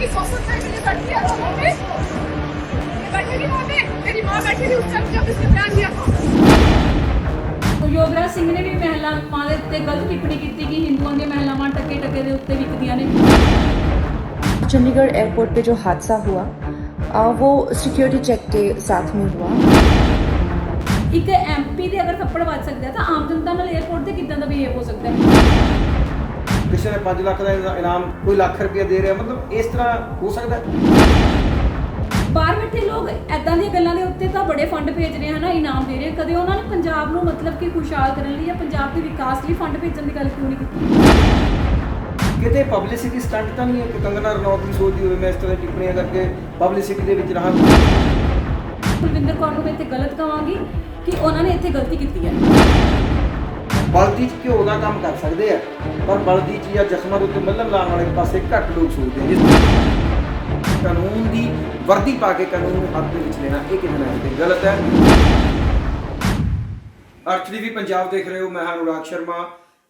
की social cycle में बैठी है वहाँ पे बैठी थी वहाँ पे? मेरी माँ बैठी थी उस टाइम जब इसने प्यार दिया था। ਯੋਗਰਾਜ ਸਿੰਘ ਨੇ ਵੀ ਮਹਿਲਾਵਾਂ ਦੇ ਉੱਤੇ ਗਲਤ ਟਿੱਪਣੀ ਕੀਤੀ ਕਿ ਹਿੰਦੂਆਂ ਦੀਆਂ ਮਹਿਲਾਵਾਂ ਟਕੇ ਟਕੇ ਦੇ ਉੱਤੇ ਵਿਕਦੀਆਂ ਨੇ चंडीगढ़ एयरपोर्ट पे जो हादसा हुआ आ, वो सिक्योरिटी चेक के साथ में हुआ। ਇੱਕ ਐਮਪੀ ਦੇ ਅਗਰ ਥੱਪੜ ਵੱਜ ਸਕਦਾ ਹੈ ਤਾਂ ਆਮ ਜਨਤਾ ਨਾਲ 에어ਪੋਰਟ ਤੇ ਕਿਦਾਂ ਦਾ ਬਿਹੇਵ ਹੋ ਸਕਦਾ ਹੈ ਕਿਸੇ ਨੇ 5 ਲੱਖ ਦਾ ਇਨਾ- ਇਨਾਮ ਕੋਈ ਲੱਖ ਰੁਪਏ ਦੇ ਰਿਹਾ ਮਤਲਬ ਇਸ ਤਰ੍ਹਾਂ ਹੋ ਸਕਦਾ? ਬਾਹਰ ਬੈਠੇ ਲੋਕ ਐਦਾਂ ਦੀਆਂ ਗੱਲਾਂ ਦੇ ਉੱਤੇ ਤਾਂ ਬੜੇ ਫੰਡ ਭੇਜ ਰਹੇ ਹਨ ਇਨਾਮ ਦੇ ਰਹੇ ਕਦੇ ਉਹਨਾਂ ਨੇ ਪੰਜਾਬ ਨੂੰ ਮਤਲਬ ਕਿ ਖੁਸ਼ਹਾਲ ਕਰਨ ਲਈ ਜਾਂ ਪੰਜਾਬ ਦੇ ਵਿਕਾਸ ਲਈ ਫੰਡ ਭੇਜਣ ਦੀ ਗੱਲ ਕਿਉਂ ਨਹੀਂ ਕੀਤੀ? ਕਿਤੇ ਪਬਲਿਸਿਟੀ ਸਟੰਟ ਤਾਂ ਨਹੀਂ ਹੈ? ਕਿ ਕੰਗਨਾ ਰਣੌਤ ਵੀ ਸੋਚਦੀ ਹੋਵੇ ਮੈਂ ਇਸ ਤਰ੍ਹਾਂ ਦੀ ਟਿੱਪਣੀਆਂ ਕਰਕੇ ਪਬਲਿਸਿਟੀ ਦੇ ਵਿੱਚ ਰਹਾਂ ਕੁਲਵਿੰਦਰ ਕੌਰ ਨੂੰ ਮੈਂ ਇੱਥੇ ਗਲਤ ਕਹਾਂਗੀ ਕਿ ਉਹਨਾਂ ਨੇ ਇੱਥੇ ਗਲਤੀ ਕੀਤੀ ਹੈ। ਬਲਦੀ ਚ ਘਿਓ ਦਾ ਕੰਮ ਕਰ ਸਕਦੇ ਆ। ਪਰ ਬਲਦੀ ਚ ਜਾਂ ਜ਼ਖਮਾਂ ਦੇ ਉੱਤੇ ਮੱਲਮ ਲਾਉਣ ਵਾਲੇ ਪਾਸੇ ਘੱਟ ਲੋਕ ਸੋਚਦੇ ਆ ਕਾਨੂੰਨ ਦੀ ਵਰਦੀ ਪਾ ਕੇ ਕਾਨੂੰਨ ਨੂੰ ਹੱਥ ਦੇ ਵਿੱਚ ਲੈਣਾ, ਇਹ ਕਿਤੇ ਨਾ ਕਿਤੇ ਗਲਤ ਹੈ। ਅਰਥ ਵੀ ਪੰਜਾਬ ਦੇਖ ਰਹੇ ਹੋ, ਮੈਂ ਹਾਂ ਅਨੁਰਾਗ ਸ਼ਰਮਾ।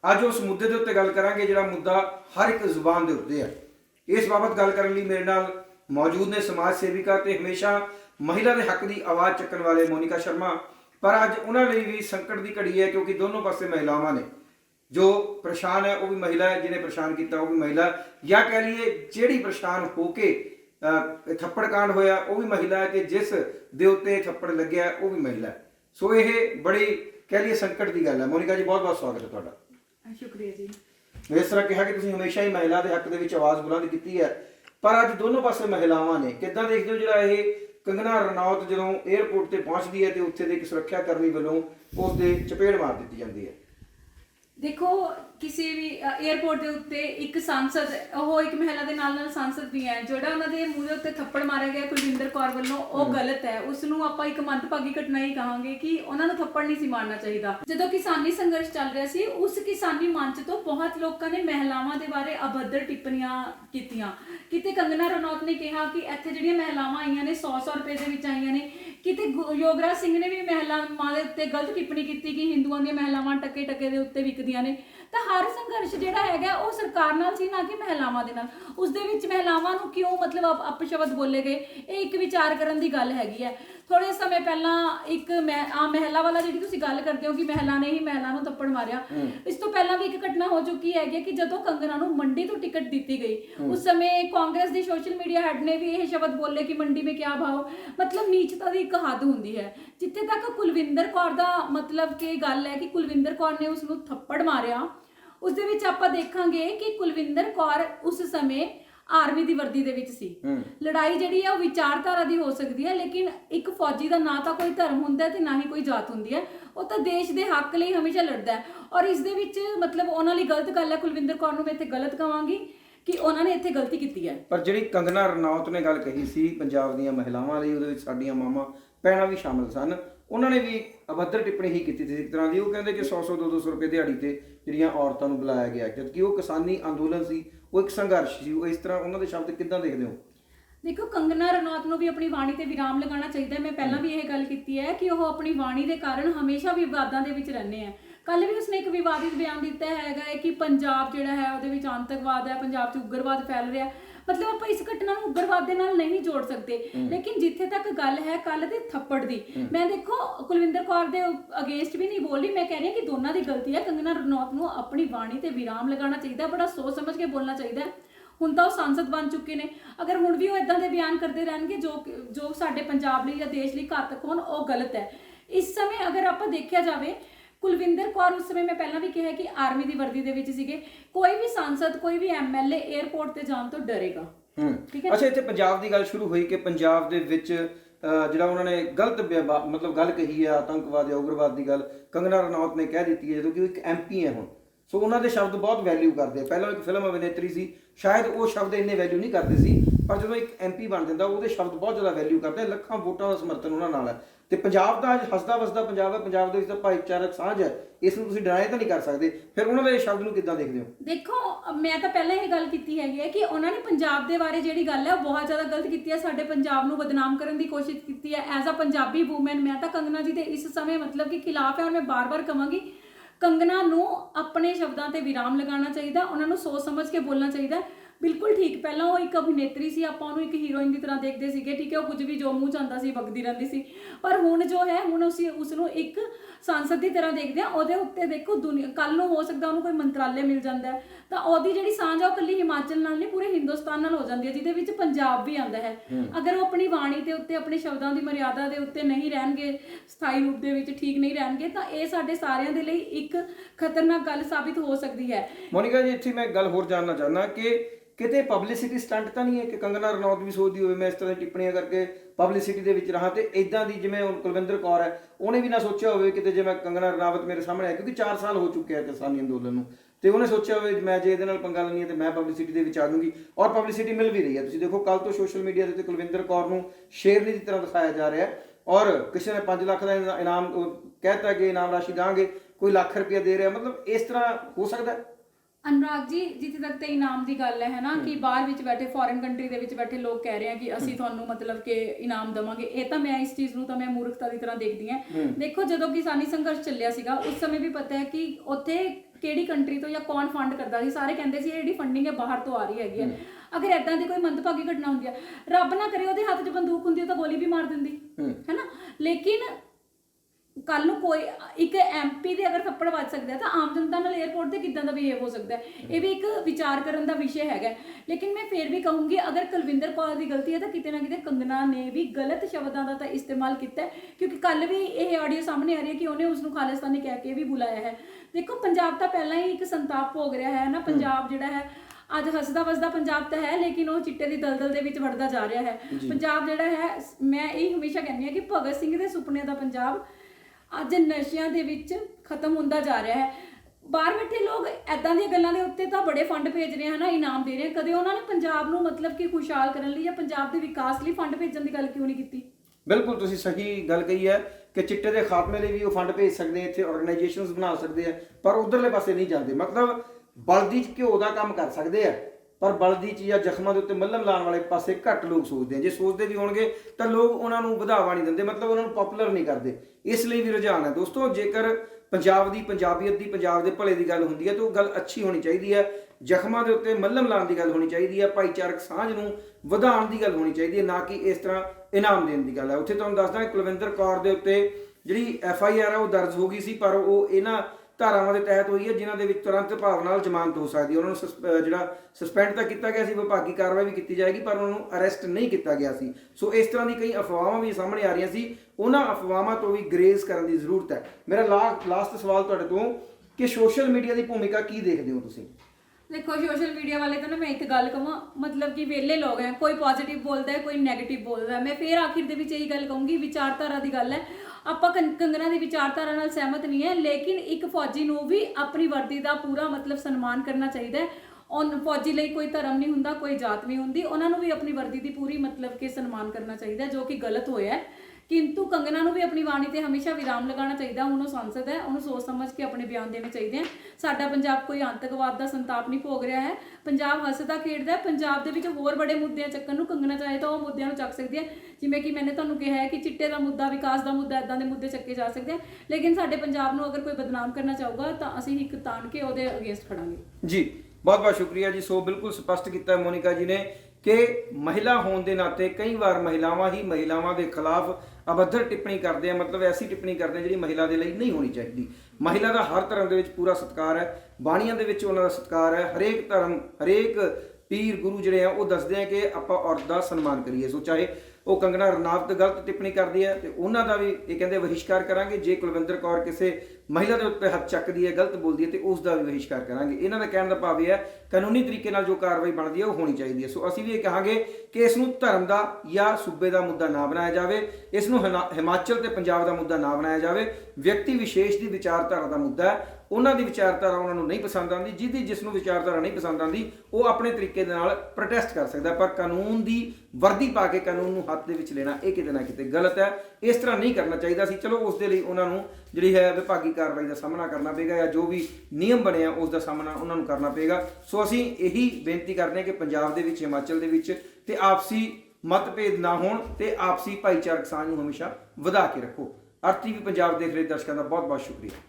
ਅੱਜ ਉਸ ਮੁੱਦੇ ਦੇ ਉੱਤੇ ਗੱਲ ਕਰਾਂਗੇ, ਜਿਹੜਾ ਮੁੱਦਾ ਹਰ ਇੱਕ ਜ਼ੁਬਾਨ ਦੇ ਉੱਤੇ ਹੈ ਇਸ ਬਾਬਤ ਗੱਲ ਕਰਨ ਲਈ ਮੇਰੇ ਨਾਲ ਮੌਜੂਦ ਨੇ ਸਮਾਜ ਸੇਵਿਕਾ ਤੇ ਹਮੇਸ਼ਾ ਮਹਿਲਾ ਦੇ ਹੱਕ ਦੀ ਆਵਾਜ਼ ਚੱਕਣ ਵਾਲੇ ਮੋਨਿਕਾ ਸ਼ਰਮਾ। ਪਰ ਅੱਜ ਉਹਨਾਂ ਲਈ ਵੀ ਸੰਕਟ ਦੀ ਘੜੀ ਹੈ, ਕਿਉਂਕਿ ਦੋਨੋਂ ਪਾਸੇ ਮਹਿਲਾਵਾਂ ਨੇ। ਜੋ ਪਰੇਸ਼ਾਨ ਹੈ ਉਹ ਵੀ ਮਹਿਲਾ ਹੈ ਜਿਹਨੇ ਪਰੇਸ਼ਾਨ ਕੀਤਾ ਉਹ ਵੀ ਮਹਿਲਾ। ਜਾਂ ਕਹਿ ਲਈਏ ਜਿਹੜੀ ਪਰੇਸ਼ਾਨ ਹੋ ਕੇ ਥੱਪੜ ਕਾਂਡ ਹੋਇਆ ਉਹ ਵੀ ਮਹਿਲਾ ਹੈ ਤੇ ਜਿਸ ਦੇ ਉੱਤੇ ਥੱਪੜ ਲੱਗਿਆ ਉਹ ਵੀ ਮਹਿਲਾ ਹੈ। ਸੋ ਇਹ ਬੜੀ ਕਹਿ ਲਈਏ ਸੰਕਟ ਦੀ ਗੱਲ ਹੈ। ਮੋਨਿਕਾ ਜੀ ਬਹੁਤ ਬਹੁਤ ਸਵਾਗਤ ਹੈ ਤੁਹਾਡਾ। ਸ਼ੁਕਰੀਆ ਜੀ। ਇਸ ਤਰ੍ਹਾਂ ਕਿਹਾ ਕਿ ਤੁਸੀਂ ਹਮੇਸ਼ਾ ਹੀ ਮਹਿਲਾ ਦੇ ਹੱਕ ਦੇ ਵਿੱਚ ਆਵਾਜ਼ ਬੁਲੰਦ ਕੀਤੀ ਹੈ ਪਰ ਅੱਜ ਦੋਨੋਂ ਪਾਸੇ ਮਹਿਲਾਵਾਂ ਨੇ। ਕਿੱਦਾਂ ਦੇਖਦੇ ਹੋ ਜਿਹੜਾ ਇਹ ਕੰਗਨਾ ਰਣੌਤ ਜਦੋਂ 에ਅਰਪੋਰਟ ਤੇ ਪਹੁੰਚਦੀ ਹੈ ਤੇ ਉੱਥੇ ਦੇ ਇੱਕ ਸੁਰੱਖਿਆ ਕਰਮੀ ਵੱਲੋਂ ਉਸ ਦੇ ਚਪੇੜ ਮਾਰ ਦਿੱਤੀ ਜਾਂਦੀ ਹੈ? ਦੇਖੋ ਕਿਸੇ ਵੀ 에ਅਰਪੋਰਟ ਦੇ ਉੱਤੇ ਇੱਕ ਸੰਸਦ ਉਹ ਇੱਕ ਮਹਿਲਾ ਦੇ ਨਾਲ ਨਾਲ ਸੰਸਦ ਵੀ ਹੈ ਜਿਹੜਾ ਉਹਨਾਂ ਦੇ ਮੂੰਹ ਦੇ ਉੱਤੇ ਥੱਪੜ ਮਾਰਿਆ ਗਿਆ ਕੁਲਵਿੰਦਰ ਕੌਰ ਵੱਲੋਂ ਉਹ ਗਲਤ ਹੈ। ਉਸ ਨੂੰ ਆਪਾਂ ਇੱਕ ਮੰਦਭਾਗੀ ਘਟਨਾ ਹੀ ਕਹਾਂਗੇ ਕਿ ਉਹਨਾਂ ਨੂੰ ਥੱਪੜ ਨਹੀਂ ਸੀ ਮਾਰਨਾ ਚਾਹੀਦਾ। ਜਦੋਂ ਕਿਸਾਨੀ ਸੰਘਰਸ਼ ਚੱਲ ਰਿਹਾ ਸੀ ਉਸ ਕਿਸਾਨੀ ਮੰਚ ਤੋਂ ਬਹੁਤ ਲੋਕਾਂ ਨੇ ਮਹਿਲਾਵਾਂ ਦੇ ਬਾਰੇ ਅਭੱਦਰ ਟਿੱਪਣੀਆਂ ਕੀਤੀਆਂ। ਕਿਤੇ ਕੰਗਨਾ ਰਣੌਤ ਨੇ ਕਿਹਾ ਕਿ ਇੱਥੇ ਜਿਹੜੀਆਂ ਮਹਿਲਾਵਾਂ ਆਈਆਂ ਨੇ 100-100 ਰੁਪਏ ਦੇ ਵਿੱਚ ਆਈਆਂ ਨੇ ਕਿਤੇ ਗੁ- ਯੋਗਰਾਜ ਸਿੰਘ ਨੇ ਵੀ ਮਹਿਲਾਵਾਂ ਦੇ ਉੱਤੇ ਗਲਤ ਟਿੱਪਣੀ ਕੀਤੀ ਕਿ ਹਿੰਦੂਆਂ ਦੀਆਂ ਮਹਿਲਾਵਾਂ ਟੱਕੇ ਟੱਕੇ ਦੇ ਉੱਤੇ ਵਿਕਦੀਆਂ ਨੇ। ਤਾਂ ਹਰ ਸੰਘਰਸ਼ ਜਿਹੜਾ ਹੈਗਾ, ਉਹ ਸਰਕਾਰ ਨਾਲ ਸੀ ਨਾ ਕਿ ਮਹਿਲਾਵਾਂ ਦੇ ਨਾਲ? ਉਸ ਦੇ ਵਿੱਚ ਮਹਿਲਾਵਾਂ ਨੂੰ ਕਿਉਂ ਮਤਲਬ ਅਪ- ਅਪਸ਼ਬਦ ਬੋਲੇ ਗਏ? ਇਹ ਇੱਕ ਵਿਚਾਰ ਕਰਨ ਦੀ ਗੱਲ ਹੈਗੀ ਹੈ। ਥੋੜੇ ਸਮੇਂ ਪਹਿਲਾਂ ਇੱਕ ਮੈਂ ਆ ਮਹਿਲਾ ਵਾਲਾ ਜਿਹੜੀ ਤੁਸੀਂ ਗੱਲ ਕਰਦੇ ਹੋ ਕਿ ਮਹਿਲਾ ਨੇ ਹੀ ਮਹਿਲਾ ਨੂੰ ਥੱਪੜ ਮਾਰਿਆ। ਇਸ ਤੋਂ ਪਹਿਲਾਂ ਵੀ ਇੱਕ ਘਟਨਾ ਹੋ ਚੁੱਕੀ ਹੈਗੀ ਹੈ ਕਿ ਜਦੋਂ ਕੰਗਨਾ ਨੂੰ ਮੰਡੀ ਤੋਂ ਟਿਕਟ ਦਿੱਤੀ ਗਈ ਉਸ ਸਮੇਂ ਕਾਂਗਰਸ ਦੀ ਸੋਸ਼ਲ ਮੀਡੀਆ ਹੈਡ ਨੇ ਵੀ ਇਹ ਸ਼ਬਦ ਬੋਲੇ ਕਿ ਮੰਡੀ ਮੇਂ ਕਿਆ ਭਾਵ ਮਤਲਬ ਨੀਚਤਾ ਦੀ ਇੱਕ ਹੱਦ ਹੁੰਦੀ ਹੈ। ਜਿੱਥੇ ਤੱਕ ਕੁਲਵਿੰਦਰ ਕੌਰ ਦਾ ਮਤਲਬ ਕਿ ਗੱਲ ਹੈ ਕਿ ਕੁਲਵਿੰਦਰ ਕੌਰ ਨੇ ਉਸ ਨੂੰ ਥੱਪੜ ਮਾਰਿਆ ਉਸ ਦੇ ਵਿੱਚ ਆਪਾਂ ਦੇਖਾਂਗੇ ਕਿ ਕੁਲਵਿੰਦਰ ਕੌਰ ਉਸ ਸਮੇਂ ਆਰਮੀ ਦੀ ਵਰਦੀ ਦੇ ਵਿੱਚ ਸੀ। ਹੂੰ। ਲੜਾਈ ਜਿਹੜੀ ਹੈ ਉਹ ਵਿਚਾਰਧਾਰਾ ਦੀ ਹੋ ਸਕਦੀ ਹੈ ਲੇਕਿਨ ਇੱਕ ਫੌਜੀ ਦਾ ਨਾ ਤਾਂ ਕੋਈ ਧਰਮ ਹੁੰਦਾ ਹੈ ਤੇ ਨਾ ਹੀ ਕੋਈ ਜਾਤ ਹੁੰਦੀ ਹੈ ਉਹ ਤਾਂ ਦੇਸ਼ ਦੇ ਹੱਕ ਲਈ ਹਮੇਸ਼ਾ ਲੜਦਾ ਹੈ। ਔਰ ਇਸ ਦੇ ਵਿੱਚ ਮਤਲਬ ਉਹਨਾਂ ਲਈ ਗਲਤ ਗੱਲ ਹੈ ਕੁਲਵਿੰਦਰ ਕੌਰ ਨੂੰ ਮੈਂ ਇੱਥੇ ਗਲਤ ਕਹਾਂਗੀ ਕਿ ਉਹਨਾਂ ਨੇ ਇੱਥੇ ਗਲਤੀ ਕੀਤੀ ਹੈ। ਪਰ ਜਿਹੜੀ ਕੰਗਨਾ ਰਣੌਤ ਨੇ ਗੱਲ ਕਹੀ ਸੀ ਪੰਜਾਬ ਦੀਆਂ ਮਹਿਲਾਵਾਂ ਲਈ ਉਹਦੇ ਵਿੱਚ ਸਾਡੀਆਂ ਮਾਵਾਂ ਭੈਣਾਂ ਵੀ ਸ਼ਾਮਲ ਸਨ। ਉਹਨਾਂ ਨੇ ਵੀ ਅਭੱਦਰ ਟਿੱਪਣੀ ਹੀ ਕੀਤੀ ਸੀ ਇੱਕ ਤਰ੍ਹਾਂ ਦੀ। ਉਹ ਕਹਿੰਦੇ ਕਿ 100 100 200 ਰੁਪਏ ਦਿਹਾੜੀ ਤੇ ਜਿਹੜੀਆਂ ਔਰਤਾਂ ਨੂੰ ਬੁਲਾਇਆ ਗਿਆ ਜਦਕਿ ਉਹ ਕਿਸਾਨੀ ਅੰਦੋਲਨ ਸੀ ਉਹ ਇੱਕ ਸੰਘਰਸ਼ ਸੀ, ਉਹ ਇਸ ਤਰ੍ਹਾਂ ਉਹਨਾਂ ਦੇ ਸ਼ਬਦ ਕਿੱਦਾਂ ਦੇਖਦੇ ਹੋ? ਦੇਖੋ, ਕੰਗਨਾ ਰਣੌਤ ਨੂੰ ਵੀ ਆਪਣੀ ਬਾਣੀ ਤੇ ਵਿਰਾਮ ਲਗਾਉਣਾ ਚਾਹੀਦਾ ਹੈ। ਮੈਂ ਪਹਿਲਾਂ ਵੀ ਇਹ ਗੱਲ ਕੀਤੀ ਹੈ ਕਿ ਉਹ ਆਪਣੀ ਬਾਣੀ ਦੇ ਕਾਰਨ ਹਮੇਸ਼ਾ ਵਿਵਾਦਾਂ ਦੇ ਵਿੱਚ ਰਹਿੰਦੇ ਆ। ਕੱਲ ਵੀ ਉਸਨੇ ਇੱਕ ਵਿਵਾਦਿਤ ਬਿਆਨ ਦਿੱਤਾ ਹੈਗਾ ਹੈ ਕਿ ਪੰਜਾਬ ਜਿਹੜਾ ਹੈ, ਉਹਦੇ ਵਿੱਚ ਆਤੰਕਵਾਦ ਹੈ, ਪੰਜਾਬ 'ਚ ਉਗਰਵਾਦ ਫੈਲ ਰਿਹਾ ਮਤਲਬ ਆਪਾਂ ਇਸ ਘਟਨਾ ਨੂੰ ਉਗਰਵਾਦ ਦੇ ਨਾਲ ਨਹੀਂ ਜੋੜ ਸਕਦੇ। ਲੇਕਿਨ ਜਿੱਥੇ ਤੱਕ ਗੱਲ ਹੈ ਕੱਲ ਦੇ ਥੱਪੜ ਦੀ ਮੈਂ ਦੇਖੋ ਕੁਲਵਿੰਦਰ ਕੌਰ ਦੇ ਅਗੇਂਸਟ ਵੀ ਨਹੀਂ ਬੋਲ ਮੈਂ ਕਹਿ ਰਹੀ ਹਾਂ ਕਿ ਦੋਨਾਂ ਦੀ ਗਲਤੀ ਹੈ। ਕੰਗਨਾ ਰਣੌਤ ਨੂੰ ਆਪਣੀ ਬਾਣੀ ਤੇ ਵਿਰਾਮ ਲਗਾਉਣਾ ਚਾਹੀਦਾ ਬੜਾ ਸੋਚ ਸਮਝ ਕੇ ਬੋਲਣਾ ਚਾਹੀਦਾ ਹੈ। ਹੁਣ ਤਾਂ ਉਹ ਸੰਸਦ ਬਣ ਚੁੱਕੇ ਨੇ। ਅਗਰ ਹੁਣ ਵੀ ਉਹ ਇਦਾਂ ਦੇ ਬਿਆਨ ਕਰਦੇ ਰਹਿਣਗੇ ਜੋ ਜੋ ਸਾਡੇ ਪੰਜਾਬ ਲਈ ਜਾਂ ਦੇਸ਼ ਲਈ ਘਾਤਕ ਹੋਣ ਉਹ ਗਲਤ ਹੈ। ਇਸ ਸਮੇਂ ਅਗਰ ਆਪਾਂ ਦੇਖਿਆ ਜਾਵੇ ਕੁਲਵਿੰਦਰ ਕੌਰ ਉਸ ਸਮੇਂ ਮੈਂ ਪਹਿਲਾਂ ਵੀ ਕਿਹਾ ਕਿ ਆਰਮੀ ਦੀ ਵਰਦੀ ਦੇ ਵਿੱਚ ਸੀਗੇ। ਕੋਈ ਵੀ ਸੰਸਦ ਕੋਈ ਵੀ ਐਮਐਲਏ 에ਅਰਪੋਰਟ ਤੇ ਜਾਣ ਤੋਂ ਡਰੇਗਾ। ਠੀਕ ਹੈ। ਅੱਛਾ ਇੱਥੇ ਪੰਜਾਬ ਦੀ ਗੱਲ ਸ਼ੁਰੂ ਹੋਈ ਕਿ ਪੰਜਾਬ ਦੇ ਵਿੱਚ ਜਿਹੜਾ ਉਹਨਾਂ ਨੇ ਗਲਤ ਮਤਲਬ ਗੱਲ ਕਹੀ ਹੈ ਆਤੰਕਵਾਦ ਜਾਂ ਉਗਰਵਾਦ ਦੀ ਗੱਲ ਕੰਗਨਾ ਰਣੌਤ ਨੇ ਕਹਿ ਦਿੱਤੀ ਹੈ ਜਦੋਂ ਕਿ ਇੱਕ ਐਮਪੀ ਹੈ ਹੁਣ। ਸੋ ਉਹਨਾਂ ਦੇ ਸ਼ਬਦ ਬਹੁਤ ਵੈਲਿਊ ਕਰਦੇ ਆ। ਪਹਿਲਾਂ ਇੱਕ ਫਿਲਮ ਅਭਿਨੇਤਰੀ ਸੀ ਸ਼ਾਇਦ ਉਹ ਸ਼ਬਦ ਇੰਨੇ ਵੈਲਿਊ ਨਹੀਂ ਕਰਦੇ ਸੀ, ਪਰ ਜਦੋਂ ਇੱਕ ਐਮਪੀ ਬਣ ਜਾਂਦਾ, ਉਹਦੇ ਸ਼ਬਦ ਬਹੁਤ ਜ਼ਿਆਦਾ ਵੈਲਿਊ ਕਰਦੇ ਲੱਖਾਂ ਵੋਟਾਂ ਦਾ ਸਮਰਥਨ ਉਹਨਾਂ ਨਾਲ ਹੈ। ਤੇ ਪੰਜਾਬ ਦਾ ਅੱਜ ਹੱਸਦਾ ਵਸਦਾ ਪੰਜਾਬ ਹੈ, ਪੰਜਾਬ ਦੇ ਵਿੱਚ ਤਾਂ ਭਾਈਚਾਰਕ ਸਾਂਝ ਹੈ, ਇਸ ਨੂੰ ਤੁਸੀਂ ਡਿਨਾਈ ਤਾਂ ਨਹੀਂ ਕਰ ਸਕਦੇ। ਫਿਰ ਉਹਨਾਂ ਦੇ ਸ਼ਬਦ ਨੂੰ ਕਿੱਦਾਂ ਦੇਖਦੇ ਹੋ? ਦੇਖੋ ਮੈਂ ਤਾਂ ਪਹਿਲਾਂ ਇਹ ਗੱਲ ਕੀਤੀ ਹੈਗੀ ਹੈ ਕਿ ਉਹਨਾਂ ਨੇ ਪੰਜਾਬ ਦੇ ਬਾਰੇ ਜਿਹੜੀ ਗੱਲ ਹੈ, ਉਹ ਬਹੁਤ ਜ਼ਿਆਦਾ ਗਲਤ ਕੀਤੀ ਹੈ, ਸਾਡੇ ਪੰਜਾਬ ਨੂੰ ਬਦਨਾਮ ਕਰਨ ਦੀ ਕੋਸ਼ਿਸ਼ ਕੀਤੀ ਹੈ। ਐਜ਼ ਅ ਪੰਜਾਬੀ ਵੂਮਨ ਮੈਂ ਤਾਂ ਕੰਗਨਾ ਜੀ ਦੇ ਇਸ ਸਮੇਂ ਮਤਲਬ ਕਿ ਖਿਲਾਫ ਹੈ ਔਰ ਮੈਂ ਬਾਰ-ਬਾਰ ਕਹਾਂਗੀ ਕੰਗਨਾ ਨੂੰ ਆਪਣੇ ਸ਼ਬਦਾਂ ਤੇ ਵਿਰਾਮ ਲਗਾਉਣਾ ਚਾਹੀਦਾ, ਉਹਨਾਂ ਨੂੰ ਸੋਚ ਸਮਝ ਕੇ ਬੋਲਣਾ ਚਾਹੀਦਾ। ਬਿਲਕੁਲ ਠੀਕ ਪਹਿਲਾਂ ਉਹ ਇੱਕ ਅਭਿਨੇਤਰੀ ਸੀ ਆਪਾਂ ਉਹਨੂੰ ਇੱਕ ਹੀਰੋਇਨ ਦੀ ਤਰ੍ਹਾਂ ਦੇਖਦੇ ਸੀਗੇ ਠੀਕ ਹੈ ਉਹ ਕੁਝ ਵੀ ਜੋ ਮੂੰਹ ਚਾਹੁੰਦਾ ਸੀ ਵਗਦੀ ਰਹਿੰਦੀ ਸੀ। ਪਰ ਹੁਣ ਜੋ ਹੈ ਹੁਣ ਅਸੀਂ ਉਸ ਨੂੰ ਇੱਕ ਸੰਸਦ ਦੀ ਤਰ੍ਹਾਂ ਦੇਖਦੇ ਆ ਉਹਦੇ ਉੱਤੇ ਦੇਖੋ ਦੁਨੀਆ ਕੱਲ ਨੂੰ ਹੋ ਸਕਦਾ ਉਹਨੂੰ ਕੋਈ ਮੰਤਰਾਲੇ ਮਿਲ ਜਾਂਦਾ ਤਾਂ ਉਹਦੀ ਜਿਹੜੀ ਸਾਂਝ ਆ ਉਹ ਕੱਲੀ ਹਿਮਾਚਲ ਨਾਲ ਨਹੀਂ ਪੂਰੇ ਹਿੰਦੁਸਤਾਨ ਨਾਲ ਹੋ ਜਾਂਦੀ ਹੈ ਜਿਹਦੇ ਵਿੱਚ ਪੰਜਾਬ ਵੀ ਆਉਂਦਾ ਹੈ। ਅਗਰ ਉਹ ਆਪਣੀ ਬਾਣੀ ਦੇ ਉੱਤੇ ਆਪਣੇ ਸ਼ਬਦਾਂ ਦੀ ਮਰਿਆਦਾ ਦੇ ਉੱਤੇ ਨਹੀਂ ਰਹਿਣਗੇ ਸਥਾਈ ਰੂਪ ਦੇ ਵਿੱਚ ਠੀਕ ਨਹੀਂ ਰਹਿਣਗੇ ਤਾਂ ਇਹ ਸਾਡੇ ਸਾਰਿਆਂ ਦੇ ਲਈ ਇੱਕ ਖਤਰਨਾਕ ਗੱਲ ਸਾਬਿਤ ਹੋ ਸਕਦੀ ਹੈ। ਮੋਨਿਕਾ ਜੀ ਇੱਥੇ ਮੈਂ ਗੱਲ ਹੋਰ ਜਾਣਨਾ ਚਾਹੁੰਦਾ ਕਿ ਕਿਤੇ ਪਬਲਿਸਿਟੀ ਸਟੰਟ ਤਾਂ ਨਹੀਂ ਹੈ ਕਿ ਕੰਗਨਾ ਰਣੌਤ ਵੀ ਸੋਚਦੀ ਹੋਵੇ ਮੈਂ ਇਸ ਤਰ੍ਹਾਂ ਦੀ ਟਿੱਪਣੀਆਂ ਕਰਕੇ ਪਬਲਿਸਿਟੀ ਦੇ ਵਿੱਚ ਰਹਾ ਤੇ ਇਦਾਂ ਦੀ ਜਿਵੇਂ ਹੁਣ ਕੁਲਵਿੰਦਰ ਕੌਰ ਹੈ, ਉਹਨੇ ਵੀ ਨਾ ਸੋਚਿਆ ਹੋਵੇ ਕਿਤੇ ਜੇ ਮੈਂ ਕੰਗਨਾ ਰਣਾਵਤ ਮੇਰੇ ਸਾਹਮਣੇ ਹੈ ਕਿਉਂਕਿ 4 ਸਾਲ ਹੋ ਚੁੱਕੇ ਆ ਕਿਸਾਨੀ ਅੰਦੋਲਨ ਨੂੰ। ਤੇ ਉਹਨੇ ਸੋਚਿਆ ਹੋਵੇ ਮੈਂ ਜੇ ਇਹਦੇ ਨਾਲ ਪੰਗਾ ਲੈਣੀ ਹੈ ਤੇ ਮੈਂ ਪਬਲਿਸਿਟੀ ਦੇ ਵਿੱਚ ਆ ਜਾਊਂਗੀ ਔਰ ਪਬਲਿਸਿਟੀ ਮਿਲ ਵੀ ਰਹੀ ਹੈ। ਤੁਸੀਂ ਦੇਖੋ ਕੱਲ ਤੋਂ ਸੋਸ਼ਲ ਮੀਡੀਆ ਦੇ ਉੱਤੇ ਕੁਲਵਿੰਦਰ ਕੌਰ ਨੂੰ ਸ਼ੇਰਨੀ ਦੀ ਤਰ੍ਹਾਂ ਦਿਖਾਇਆ ਜਾ ਰਿਹਾ ਹੈ ਔਰ ਕਿਸੇ ਨੇ 5 ਲੱਖ ਦਾ ਇਨਾਮ, ਉਹ ਕਹਿਤਾ ਕਿ ਇਨਾਮ ਰਾਸ਼ੀ ਦਾਂਗੇ, ਕੋਈ ਲੱਖ ਰੁਪਇਆ ਦੇ ਰਿਹਾ, ਮਤਲਬ ਇਸ ਤਰ੍ਹਾਂ ਹੋ ਸਕਦਾ ਹੈ? ਅਨੁਰਾਗ ਜੀ ਜਿੱਥੇ ਤੱਕ ਤੇ ਇਨਾਮ ਦੀ ਗੱਲ ਹੈ ਨਾ ਕਿ ਬਾਹਰ ਵਿੱਚ ਬੈਠੇ ਫੋਰਨ ਕੰਟਰੀ ਦੇ ਵਿੱਚ ਬੈਠੇ ਲੋਕ ਕਹਿ ਰਹੇ ਆ ਕਿ ਅਸੀਂ ਤੁਹਾਨੂੰ ਮਤਲਬ ਕਿ ਇਨਾਮ ਦਵਾਂਗੇ। ਇਹ ਤਾਂ ਮੈਂ ਇਸ ਚੀਜ਼ ਨੂੰ ਤਾਂ ਮੈਂ ਮੂਰਖਤਾ ਦੀ ਤਰ੍ਹਾਂ ਦੇਖਦੀ ਹਾਂ। ਦੇਖੋ ਜਦੋਂ ਕਿਸਾਨੀ ਸੰਘਰਸ਼ ਚੱਲਿਆ ਸੀਗਾ ਉਸ ਸਮੇਂ ਵੀ ਪਤਾ ਹੈ ਕਿ ਉੱਥੇ ਕਿਹੜੀ ਕੰਟਰੀ ਤੋਂ ਜਾਂ ਕੌਣ ਫੰਡ ਕਰਦਾ ਸੀ? ਸਾਰੇ ਕਹਿੰਦੇ ਸੀ ਇਹ ਜਿਹੜੀ ਫੰਡਿੰਗ ਹੈ ਬਾਹਰ ਤੋਂ ਆ ਰਹੀ ਹੈਗੀ ਹੈ। ਅਗਰ ਐਦਾਂ ਦੀ ਕੋਈ ਮੰਦਭਾਗੀ ਘਟਨਾ ਹੁੰਦੀ ਹੈ ਰੱਬ ਨਾ ਕਰੇ ਉਹਦੇ ਹੱਥ 'ਚ ਬੰਦੂਕ ਹੁੰਦੀ ਤਾਂ ਗੋਲੀ ਵੀ ਮਾਰ ਦਿੰਦੀ। ਹੈਨਾ? ਲੇਕਿਨ ਕੱਲ ਨੂੰ ਕੋਈ ਇੱਕ ਐਮਪੀ ਦੇ ਅਗਰ ਥੱਪੜ ਵੱਜ ਸਕਦਾ ਤਾਂ ਆਮ ਜਨਤਾ ਨਾਲ 에어ਪੋਰਟ ਤੇ ਕਿੱਦਾਂ ਦਾ ਬਿਹੇਵ ਹੋ ਸਕਦਾ ਹੈ? ਇਹ ਵੀ ਇੱਕ ਵਿਚਾਰ ਕਰਨ ਦਾ ਵਿਸ਼ੇ ਹੈਗਾ। ਲੇਕਿਨ ਮੈਂ ਫੇਰ ਵੀ ਕਹੂੰਗੀ ਅਗਰ ਕੁਲਵਿੰਦਰ ਕੌਰ ਦੀ ਗਲਤੀ ਹੈ ਤਾਂ ਕਿਤੇ ਨਾ ਕਿਤੇ ਕੰਗਨਾ ਨੇ ਵੀ ਗਲਤ ਸ਼ਬਦਾਂ ਦਾ ਤਾਂ ਇਸਤੇਮਾਲ ਕੀਤਾ ਕਿਉਂਕਿ ਕੱਲ ਵੀ ਇਹ ਆਡੀਓ ਸਾਹਮਣੇ ਆ ਰਹੀ ਹੈ ਕਿ ਉਹਨੇ ਉਸ ਨੂੰ ਖਾਲਿਸਤਾਨੀ ਕਹਿ ਕੇ ਵੀ ਬੁਲਾਇਆ ਹੈ। ਦੇਖੋ ਪੰਜਾਬ ਤਾਂ ਪਹਿਲਾਂ ਹੀ ਇੱਕ ਸੰਤਾਪ ਭੋਗ ਰਿਹਾ ਹੈ ਨਾ ਪੰਜਾਬ ਜਿਹੜਾ ਹੈ ਅੱਜ ਹੱਸਦਾ ਵਸਦਾ ਪੰਜਾਬ ਤਾਂ ਹੈ ਲੇਕਿਨ ਉਹ ਚਿੱਟੇ ਦੀ ਦਲਦਲ ਦੇ ਵਿੱਚ ਵੜਦਾ ਜਾ ਰਿਹਾ ਹੈ। ਪੰਜਾਬ ਜਿਹੜਾ ਹੈ ਮੈਂ ਇਹ ਹਮੇਸ਼ਾ ਕਹਿੰਦੀ ਹਾਂ ਕਿ ਭਗਤ ਸਿੰਘ ਦੇ ਸੁਪਨੇ ਦਾ ਪੰਜਾਬ ਅੱਜ ਨਸ਼ਿਆਂ ਦੇ ਵਿੱਚ ਖਤਮ ਹੁੰਦਾ ਜਾ ਰਿਹਾ ਹੈ। ਬਾਹਰ ਬੈਠੇ ਲੋਕ ਐਦਾਂ ਦੀਆਂ ਗੱਲਾਂ ਦੇ ਉੱਤੇ ਤਾਂ ਬੜੇ ਫੰਡ ਭੇਜ ਰਹੇ ਹਨ ਇਨਾਮ ਦੇ ਰਹੇ ਕਦੇ ਉਹਨਾਂ ਨੇ ਪੰਜਾਬ ਨੂੰ ਮਤਲਬ ਕਿ ਖੁਸ਼ਹਾਲ ਕਰਨ ਲਈ ਜਾਂ ਪੰਜਾਬ ਦੇ ਵਿਕਾਸ ਲਈ ਫੰਡ ਭੇਜਣ ਦੀ ਗੱਲ ਕਿਉਂ ਨਹੀਂ ਕੀਤੀ? ਬਿਲਕੁਲ, ਤੁਸੀਂ ਸਹੀ ਗੱਲ ਕਹੀ ਹੈ ਕਿ ਚਿੱਟੇ ਦੇ ਖਾਤਮੇ ਲਈ ਵੀ ਉਹ ਫੰਡ ਭੇਜ ਸਕਦੇ ਇੱਥੇ ਆਰਗੇਨਾਈਜੇਸ਼ਨਸ ਬਣਾ ਸਕਦੇ ਆ, ਪਰ ਉਧਰਲੇ ਪਾਸੇ ਨਹੀਂ ਜਾਂਦੇ। ਮਤਲਬ ਬਲਦੀ ਚ ਘਿਓ ਦਾ ਕੰਮ ਕਰ ਸਕਦੇ ਆ। ਪਰ ਬਲਦੀ ਚ ਜਾਂ ਜ਼ਖਮਾਂ ਦੇ ਉੱਤੇ ਮੱਲਮ ਲਾਉਣ ਵਾਲੇ ਪਾਸੇ ਘੱਟ ਲੋਕ ਸੋਚਦੇ ਆ। ਜੇ ਸੋਚਦੇ ਵੀ ਹੋਣਗੇ, ਤਾਂ ਲੋਕ ਉਹਨਾਂ ਨੂੰ ਵਧਾਵਾ ਨਹੀਂ ਦਿੰਦੇ, ਮਤਲਬ ਉਹਨਾਂ ਨੂੰ ਪਪੂਲਰ ਨਹੀਂ ਕਰਦੇ। ਇਸ ਲਈ ਵੀ ਰੁਝਾਨ ਹੈ। ਦੋਸਤੋ, ਜੇਕਰ ਪੰਜਾਬ ਦੀ ਪੰਜਾਬੀਅਤ ਦੀ, ਪੰਜਾਬ ਦੇ ਭਲੇ ਦੀ ਗੱਲ ਹੁੰਦੀ ਹੈ, ਤਾਂ ਉਹ ਗੱਲ ਅੱਛੀ ਹੋਣੀ ਚਾਹੀਦੀ ਹੈ। ਜ਼ਖਮਾਂ ਦੇ ਉੱਤੇ ਮੱਲਮ ਲਾਉਣ ਦੀ ਗੱਲ ਹੋਣੀ ਚਾਹੀਦੀ ਹੈ, ਭਾਈਚਾਰਕ ਸਾਂਝ ਨੂੰ ਵਧਾਉਣ ਦੀ ਗੱਲ ਹੋਣੀ ਚਾਹੀਦੀ ਹੈ, ਨਾ ਕਿ ਇਸ ਤਰ੍ਹਾਂ ਇਨਾਮ ਦੇਣ ਦੀ ਗੱਲ ਹੈ। ਉੱਥੇ ਤੁਹਾਨੂੰ ਦੱਸਦਾ, ਕੁਲਵਿੰਦਰ ਕੌਰ ਦੇ ਉੱਤੇ ਜਿਹੜੀ ਐਫ ਆਈ ਆਰ ਹੈ ਉਹ ਦਰਜ ਹੋ ਗਈ ਸੀ, ਪਰ ਉਹ ਇਹਨਾਂ ਧਾਰਾਵਾਂ ਦੇ ਤਹਿਤ ਹੋਈ ਹੈ, ਜਿਨ੍ਹਾਂ ਦੇ ਵਿੱਚ ਤੁਰੰਤ ਭਾਵ ਨਾਲ ਜ਼ਮਾਨਤ ਹੋ ਸਕਦੀ ਹੈ। ਉਹਨਾਂ ਨੂੰ ਸਸਪ- ਜਿਹੜਾ ਸਸਪੈਂਡ ਤਾਂ ਕੀਤਾ ਗਿਆ ਸੀ, ਵਿਭਾਗੀ ਕਾਰਵਾਈ ਵੀ ਕੀਤੀ ਜਾਏਗੀ, ਪਰ ਉਹਨਾਂ ਨੂੰ ਅਰੈਸਟ ਨਹੀਂ ਕੀਤਾ ਗਿਆ ਸੀ। ਸੋ ਇਸ ਤਰ੍ਹਾਂ ਦੀ ਕਈ ਅਫਵਾਹਾਂ ਵੀ ਸਾਹਮਣੇ ਆ ਰਹੀਆਂ ਸੀ। ਉਹਨਾਂ ਅਫਵਾਹਾਂ ਤੋਂ ਵੀ ਗਰੇਜ਼ ਕਰਨ ਦੀ ਜ਼ਰੂਰਤ ਹੈ। ਮੇਰਾ ਲਾਸਟ ਸਵਾਲ ਤੁਹਾਡੇ ਤੋਂ, ਕਿ ਸੋਸ਼ਲ ਮੀਡੀਆ ਦੀ ਭੂਮਿਕਾ ਕੀ ਦੇਖਦੇ ਹੋ ਤੁਸੀਂ? ਦੇਖੋ ਸੋਸ਼ਲ ਮੀਡੀਆ ਵਾਲੇ ਤਾਂ ਨਾ ਮੈਂ ਇੱਕ ਗੱਲ ਕਹਾਂ ਮਤਲਬ ਕਿ ਵਿਹਲੇ ਲੋਕ ਹੈ ਕੋਈ ਪੋਜ਼ਿਟਿਵ ਬੋਲਦਾ ਹੈ ਕੋਈ ਨੈਗੇਟਿਵ ਬੋਲਦਾ ਹੈ ਮੈਂ ਫੇਰ ਆਖਿਰ ਦੇ ਵਿੱਚ ਇਹੀ ਗੱਲ ਕਹੂੰਗੀ ਵਿਚਾਰਧਾਰਾ ਦੀ ਗੱਲ ਹੈ ਆਪਾਂ ਕੰ- ਕੰਗਨਾ ਦੀ ਵਿਚਾਰਧਾਰਾ ਨਾਲ ਸਹਿਮਤ ਨਹੀਂ ਹੈ ਲੇਕਿਨ ਇੱਕ ਫੌਜੀ ਨੂੰ ਵੀ ਆਪਣੀ ਵਰਦੀ ਦਾ ਪੂਰਾ ਮਤਲਬ ਸਨਮਾਨ ਕਰਨਾ ਚਾਹੀਦਾ ਹੈ ਔਨ ਫੌਜੀ ਲਈ ਕੋਈ ਧਰਮ ਨਹੀਂ ਹੁੰਦਾ ਕੋਈ ਜਾਤ ਨਹੀਂ ਹੁੰਦੀ ਉਹਨਾਂ ਨੂੰ ਵੀ ਆਪਣੀ ਵਰਦੀ ਦੀ ਪੂਰੀ ਮਤਲਬ ਕਿ ਸਨਮਾਨ ਕਰਨਾ ਚਾਹੀਦਾ ਹੈ, ਜੋ ਕਿ ਗਲਤ ਹੋਇਆ ਹੈ ਕਿੰਤੂ ਕੰਗਨਾ ਨੂੰ ਵੀ ਆਪਣੀ ਬਾਣੀ ਤੇ ਹਮੇਸ਼ਾ ਵਿਰਾਮ ਲਗਾਉਣਾ ਚਾਹੀਦਾ ਹੁਣ ਉਹ ਸੰਸਦ ਹੈ, ਉਹਨੂੰ ਸੋਚ ਸਮਝ ਕੇ ਆਪਣੇ ਬਿਆਨ ਦੇਣੇ ਚਾਹੀਦੇ ਹਨ ਸਾਡਾ ਪੰਜਾਬ ਕੋਈ ਆਤੰਕਵਾਦ ਦਾ ਸੰਤਾਪ ਨਹੀਂ ਭੋਗ ਰਿਹਾ ਹੈ। ਪੰਜਾਬ ਹੱਸਦਾ ਖੇਡਦਾ ਹੈ, ਪੰਜਾਬ ਦੇ ਵਿੱਚ ਹੋਰ ਬੜੇ ਮੁੱਦਿਆਂ ਚੱਕਣ ਨੂੰ ਕੰਗਨਾ ਚਾਹੇ ਤਾਂ ਉਹ ਮੁੱਦਿਆਂ ਨੂੰ ਚੱਕ ਸਕਦੀ ਹੈ। ਜਿਵੇਂ ਕਿ ਮੈਨੇ ਤੁਹਾਨੂੰ ਕਿਹਾ ਹੈ ਕਿ ਚਿੱਟੇ ਦਾ ਮੁੱਦਾ, ਵਿਕਾਸ ਦਾ ਮੁੱਦਾ ਇਦਾਂ ਦੇ ਮੁੱਦੇ ਚੱਕੇ ਜਾ ਸਕਦੇ ਆ। ਲੇਕਿਨ ਸਾਡੇ ਪੰਜਾਬ ਨੂੰ ਅਗਰ ਕੋਈ ਬਦਨਾਮ ਕਰਨਾ ਚਾਹੂਗਾ, ਤਾਂ ਅਸੀਂ ਇੱਕ ਤਾਣ ਕੇ ਉਹਦੇ ਅਗੇਂਸਟ ਖੜਾਂਗੇ। ਜੀ ਬਹੁਤ ਬਹੁਤ ਸ਼ੁਕਰੀਆ ਜੀ। ਸੋ ਬਿਲਕੁਲ ਸਪਸ਼ਟ ਕੀਤਾ ਹੈ ਮੋਨਿਕਾ ਜੀ ਨੇ ਕਿ ਮਹਿਲਾ ਹੋਣ ਦੇ ਨਾਤੇ ਕਈ ਵਾਰ ਮਹਿਲਾਵਾਂ ਹੀ ਮਹਿਲਾਵਾਂ ਦੇ ਖਿਲਾਫ ਅਬੱਧਰ ਟਿੱਪਣੀ ਕਰਦੇ ਆ, ਮਤਲਬ ਐਸੀ ਟਿੱਪਣੀ ਕਰਦੇ ਆ ਜਿਹੜੀ ਮਹਿਲਾ ਦੇ ਲਈ ਨਹੀਂ ਹੋਣੀ ਚਾਹੀਦੀ। ਮਹਿਲਾ ਦਾ ਹਰ ਧਰਮ ਦੇ ਵਿੱਚ ਪੂਰਾ ਸਤਿਕਾਰ ਹੈ, ਬਾਣੀਆਂ ਦੇ ਵਿੱਚ ਉਹਨਾਂ ਦਾ ਸਤਿਕਾਰ ਹੈ, ਹਰੇਕ ਧਰਮ, ਹਰੇਕ ਪੀਰ ਗੁਰੂ ਜਿਹੜੇ ਆ, ਉਹ ਦੱਸਦੇ ਆ ਕਿ ਆਪਾਂ ਔਰਤ ਦਾ ਸਨਮਾਨ ਕਰੀਏ। ਸੋ ਚਾਹੇ ਉਹ ਕੰਗਣਾ ਰਣਾਵਤ ਗਲਤ ਟਿੱਪਣੀ ਕਰਦੀ ਹੈ, ਤੇ ਉਹਨਾਂ ਦਾ ਵੀ ਇਹ ਕਹਿੰਦੇ ਬਹਿਸ਼ਕਾਰ ਕਰਾਂਗੇ। ਜੇ ਕੁਲਵਿੰਦਰ ਕੌਰ ਕਿਸੇ ਮਹਿਲਾ ਦੇ ਉੱਤੇ ਹੱਥ ਚੱਕਦੀ ਹੈ, ਗਲਤ ਬੋਲਦੀ ਹੈ ਤੇ ਉਸ ਦਾ ਵੀ ਬਹਿਸ਼ਕਾਰ ਕਰਾਂਗੇ। ਇਹਨਾਂ ਦਾ ਕਹਿਣ ਦਾ ਭਾਵ ਇਹ ਹੈ, ਕਾਨੂੰਨੀ ਤਰੀਕੇ ਨਾਲ ਜੋ ਕਾਰਵਾਈ ਬਣਦੀ ਹੈ, ਉਹ ਹੋਣੀ ਚਾਹੀਦੀ ਹੈ। ਸੋ ਅਸੀਂ ਵੀ ਇਹ ਕਹਾਂਗੇ ਕਿ ਇਸ ਨੂੰ ਧਰਮ ਦਾ ਜਾਂ ਸੂਬੇ ਦਾ ਮੁੱਦਾ ਨਾ ਬਣਾਇਆ ਜਾਵੇ, ਇਸ ਨੂੰ ਹਨਾ- ਹਿਮਾਚਲ ਤੇ ਪੰਜਾਬ ਦਾ ਮੁੱਦਾ ਨਾ ਬਣਾਇਆ ਜਾਵੇ। ਵਿਅਕਤੀ ਵਿਸ਼ੇਸ਼ ਦੀ ਵਿਚਾਰਧਾਰਾ ਦਾ ਮੁੱਦਾ ਹੈ ਉਹਨਾਂ ਦੀ ਵਿਚਾਰਧਾਰਾ ਉਹਨਾਂ ਨੂੰ ਨਹੀਂ ਪਸੰਦ ਆਉਂਦੀ, ਜਿਹਦੀ ਜਿਸ ਨੂੰ ਵਿਚਾਰਧਾਰਾ ਨਹੀਂ ਪਸੰਦ ਆਉਂਦੀ, ਉਹ ਆਪਣੇ ਤਰੀਕੇ ਦੇ ਨਾਲ ਪ੍ਰੋਟੈਸਟ ਕਰ ਸਕਦਾ ਪਰ ਕਾਨੂੰਨ ਦੀ ਵਰਦੀ ਪਾ ਕੇ ਕਾਨੂੰਨ ਨੂੰ ਹੱਥ ਦੇ ਵਿੱਚ ਲੈਣਾ ਇਹ ਕਿਤੇ ਨਾ ਕਿਤੇ ਗਲਤ ਹੈ। ਇਸ ਤਰ੍ਹਾਂ ਨਹੀਂ ਕਰਨਾ ਚਾਹੀਦਾ ਸੀ। ਚਲੋ, ਉਸ ਦੇ ਲਈ ਉਹਨਾਂ ਨੂੰ ਜਿਹੜੀ ਹੈ ਵਿਭਾਗੀ ਕਾਰਵਾਈ ਦਾ ਸਾਹਮਣਾ ਕਰਨਾ ਪਏਗਾ ਜਾਂ ਜੋ ਵੀ ਨਿਯਮ ਬਣਿਆ, ਉਸ ਦਾ ਸਾਹਮਣਾ ਉਹਨਾਂ ਨੂੰ ਕਰਨਾ ਪਏਗਾ। ਸੋ ਅਸੀਂ ਇਹੀ ਬੇਨਤੀ ਕਰਦੇ ਹਾਂ ਕਿ ਪੰਜਾਬ ਦੇ ਵਿੱਚ, ਹਿਮਾਚਲ ਦੇ ਵਿੱਚ ਤੇ ਆਪਸੀ ਮਤਭੇਦ ਨਾ ਹੋਣ ਤੇ ਆਪਸੀ ਭਾਈਚਾਰਕ ਸਾਂਝ ਨੂੰ ਹਮੇਸ਼ਾ ਵਧਾ ਕੇ ਰੱਖੋ। ਆਰਟੀਵੀ ਪੰਜਾਬ ਦੇਖ ਰਹੇ ਦਰਸ਼ਕਾਂ ਦਾ ਬਹੁਤ ਬਹੁਤ ਸ਼ੁਕਰੀਆ।